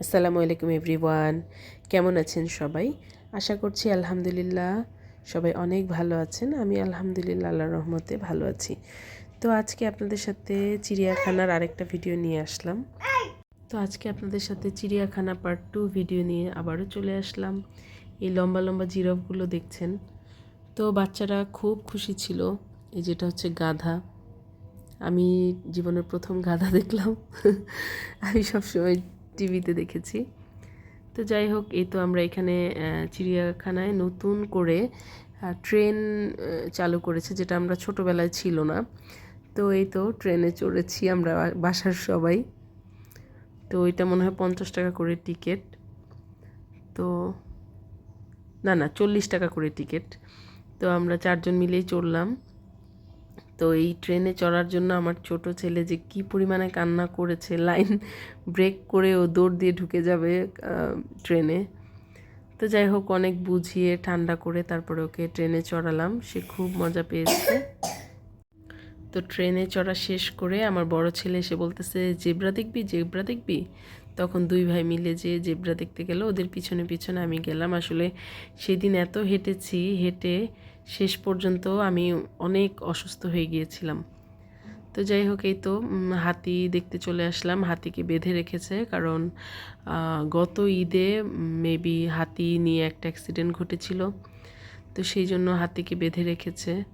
আসসালামু আলাইকুম এভরিওয়ান। কেমন আছেন সবাই? আশা করছি আলহামদুলিল্লাহ সবাই অনেক ভালো আছেন। আমি আলহামদুলিল্লাহ আল্লাহ রহমতে ভালো আছি। তো আজকে আপনাদের সাথে চিড়িয়াখানার আরেকটা ভিডিও নিয়ে আসলাম। তো আজকে আপনাদের সাথে চিড়িয়াখানা পার্ট টু ভিডিও নিয়ে আবারও চলে আসলাম। এই লম্বা লম্বা জিরফগুলো দেখছেন। তো বাচ্চারা খুব খুশি ছিল। এই যেটা হচ্ছে গাধা। আমি জীবনের প্রথম গাধা দেখলাম। আমি সবসময় টিভিতে দেখেছি। তো যাই হোক, এই তো আমরা এখানে চিড়িয়াখানায় নতুন করে ট্রেন চালু করেছে, যেটা আমরা ছোটোবেলায় ছিল না। তো এই তো ট্রেনে চড়েছি আমরা বাসার সবাই। তো এটা মনে হয় পঞ্চাশ টাকা করে টিকিট। তো না না, চল্লিশ টাকা করে টিকিট। তো আমরা চারজন মিলেই চড়লাম। তো এই ট্রেনে চড়ার জন্য আমার ছোট ছেলে যে কি পরিমাণে কান্না করেছে, লাইন ব্রেক করে ও দৌড় দিয়ে ঢুকে যাবে ট্রেনে। তো যাই হোক, অনেক বুঝিয়ে, ঠান্ডা করে তারপরে ওকে ট্রেনে চড়ালাম। সে খুব মজা পেয়েছে। তো ট্রেনে চড়া শেষ করে আমার বড় ছেলে এসে বলতেছে, জেব্রা দেখবি জেব্রা দেখবি? তখন দুই ভাই মিলে যে জেব্রা দেখতে গেল, ওদের পিছনে পিছনে আমি গেলাম। আসলে সেদিন এত হেঁটেছি, হেঁটে শেষ পর্যন্ত আমি অনেক অসুস্থ হয়ে গিয়েছিলাম। তো যাই হোক, এই তো হাতি দেখতে চলে আসলাম। হাতিকে বেঁধে রেখেছে, কারণ গত ঈদে মেবি হাতি নিয়ে একটা অ্যাক্সিডেন্ট ঘটেছিল। তো সেই জন্য হাতিকে বেঁধে রেখেছে।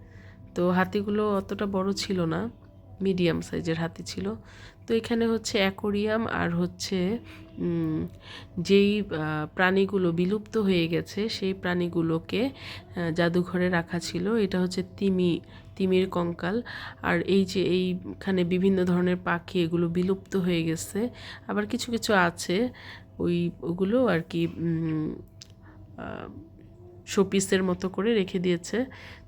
তো হাতিগুলো অতটা বড় ছিল না। মিডিয়াম সাইজের হাতি ছিল। তো এখানে হচ্ছে অ্যাকোরিয়াম আর হচ্ছে যেই প্রাণীগুলো বিলুপ্ত হয়ে গেছে, সেই প্রাণীগুলোকে জাদুঘরে রাখা ছিল। এটা হচ্ছে তিমি, তিমির কঙ্কাল। আর এই যে এইখানে বিভিন্ন ধরনের পাখি এগুলো বিলুপ্ত হয়ে গেছে। আবার কিছু কিছু আছে, ওই, ওগুলো আর কি শোপিসের মতো করে রেখে দিয়েছে।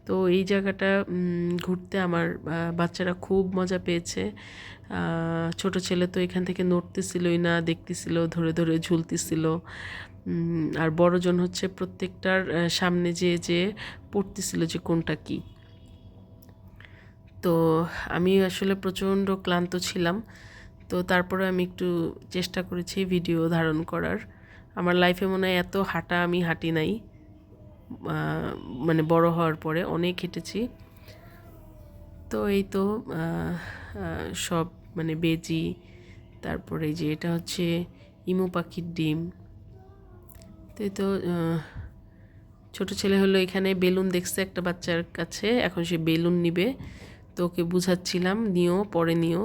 তো এই জায়গাটা ঘুরতে আমার বাচ্চারা খুব মজা পেয়েছে। ছোট ছেলে তো এখান থেকে নড়তেছিলই না, দেখতেছিল, ধরে ধরে ঝুলতেছিল। আর বড়জন হচ্ছে প্রত্যেকটার সামনে যে যে পড়তেছিল যে কোনটা কি। তো আমি আসলে প্রচণ্ড ক্লান্ত ছিলাম। তো তারপরে আমি একটু চেষ্টা করেছি ভিডিও ধারণ করার। আমার লাইফে মনে হয় এত হাঁটা আমি হাঁটি নাই। মানে বড় হওয়ার পরে অনেক হেঁটেছি। তো এই তো সব মানে বেজি, তারপরে যে এটা হচ্ছে ইমু পাখির ডিম। তো এই তো ছোটো ছেলে হলো এখানে বেলুন দেখছে একটা বাচ্চার কাছে, এখন সে বেলুন নিবে। তো ওকে বুঝাচ্ছিলাম, নিও, পরে নিও।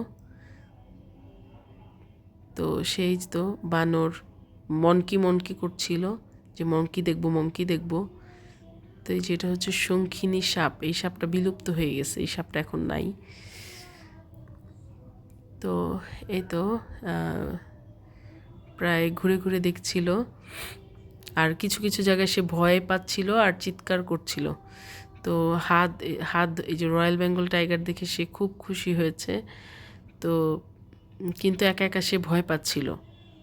তো সেই তো বানর মনকি মনকি করছিল যে মনকি দেখব মনকি দেখব। তো এই যেটা হচ্ছে শঙ্খিনী সাপ, এই সাপটা বিলুপ্ত হয়ে গেছে, এই সাপটা এখন নাই। তো এই তো প্রায় ঘুরে ঘুরে দেখছিল। আর কিছু কিছু জায়গায় সে ভয় পাচ্ছিল আর চিৎকার করছিল। তো হাত হাত, এই যে রয়্যাল বেঙ্গল টাইগার দেখে সে খুব খুশি হয়েছে। তো কিন্তু একা একা সে ভয় পাচ্ছিল।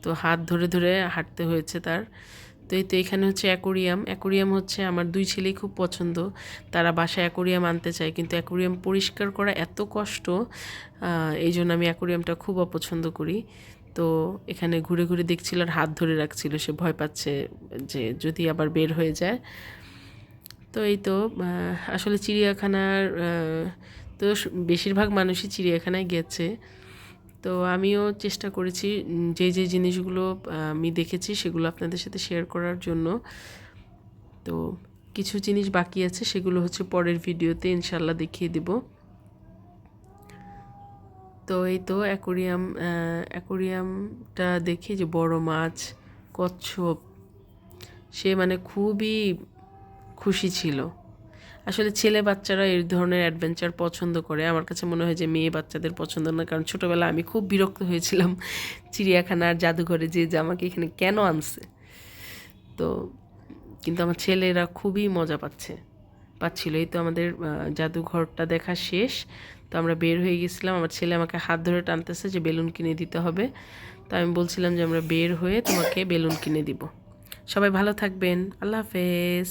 তো হাত ধরে ধরে হাঁটতে হয়েছে তার। তো এই তো এখানে হচ্ছে অ্যাকোরিয়াম। অ্যাকোরিয়াম হচ্ছে আমার দুই ছেলেই খুব পছন্দ। তারা বাসায় অ্যাকোরিয়াম আনতে চায়, কিন্তু অ্যাকোরিয়াম পরিষ্কার করা এত কষ্ট এই জন্য আমি অ্যাকোরিয়ামটা খুব অপছন্দ করি। তো এখানে ঘুরে ঘুরে দেখছিল আর হাত ধরে রাখছিল, সে ভয় পাচ্ছে যে যদি আবার বের হয়ে যায়। তো এই তো আসলে চিড়িয়াখানার তো বেশিরভাগ মানুষই চিড়িয়াখানায় গেছে। তো আমিও চেষ্টা করেছি যে যে জিনিসগুলো আমি দেখেছি সেগুলো আপনাদের সাথে শেয়ার করার জন্য। তো কিছু জিনিস বাকি আছে, সেগুলো হচ্ছে পরের ভিডিওতে ইনশাল্লাহ দেখিয়ে দেব। তো এই তো অ্যাকোরিয়াম অ্যাকোরিয়ামটা দেখে যে বড় মাছ, কচ্ছপ, সে মানে খুবই খুশি ছিল। আসলে ছেলে বাচ্চারা এই ধরনের অ্যাডভেঞ্চার পছন্দ করে। আমার কাছে মনে হয় যে মেয়ে বাচ্চাদের পছন্দ না, কারণ ছোটোবেলা আমি খুব বিরক্ত হয়েছিলাম চিড়িয়াখানার জাদুঘরে যে আমাকে এখানে কেন আনছে। তো কিন্তু আমার ছেলেরা খুবই মজা পাচ্ছে, পাচ্ছিল। এই তো আমাদের জাদুঘরটা দেখা শেষ। তো আমরা বের হয়ে গেছিলাম। আমার ছেলে আমাকে হাত ধরে টানতেছে যে বেলুন কিনে দিতে হবে। তো আমি বলছিলাম যে আমরা বের হয়ে তোমাকে বেলুন কিনে দিব। সবাই ভালো থাকবেন। আল্লাহ হাফেজ।